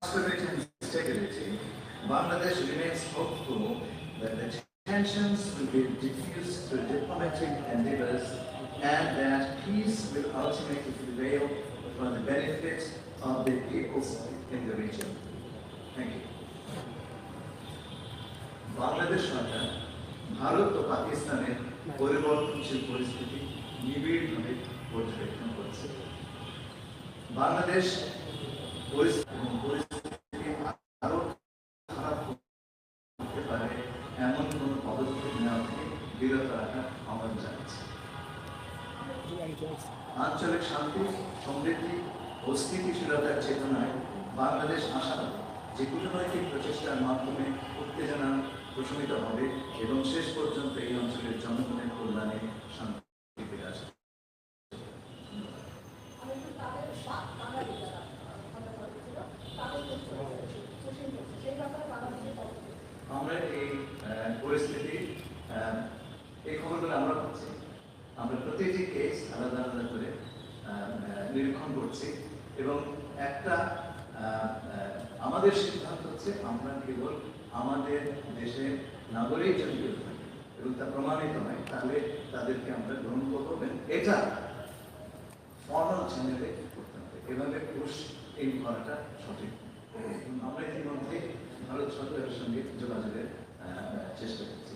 prosperity and stability, Bangladesh remains hopeful that the tensions will be diffused through diplomatic endeavors and that peace will ultimately prevail for the benefit of the peoples in the region. Thank you. Bangladesh সরকার ভারত ও পাকিস্তানের পরিবর্তনশীল পরিস্থিতি নিবিড়ভাবে পর্যবেক্ষণ করছে বাংলাদেশ পরিস্থিতি এবং পরিস্থিতি পদক্ষেপ নেওয়া থেকে বিরত রাখার আহ্বান জানাচ্ছে আঞ্চলিক শান্তি, সমৃদ্ধি ও স্থিতিশীলতার চেতনায় বাংলাদেশ আশা যে কূটনৈতিক প্রচেষ্টার মাধ্যমে উত্তেজনা প্রশমিত হবে এবং শেষ পর্যন্ত এই অঞ্চলের জনগণের কল্যাণে শান্তি আসবে। আমরা এই খবরগুলো আমরা পাচ্ছি আমরা প্রতিটি কেস আলাদা আলাদা করে নিরীক্ষণ করছি এবং একটা আমাদের সিদ্ধান্ত হচ্ছে আমরা কেবল আমাদের দেশের নাগরিক যদি এবং তা প্রমাণিত হয় তাহলে তাদেরকে আমরা গ্রহণ করব এটা ফর্মাল চ্যানেলে করতে হবে। এভাবে পুরুষ এই করাটা সঠিক। আমরা ইতিমধ্যে ভারত সরকারের সঙ্গে যোগাযোগের চেষ্টা করছি।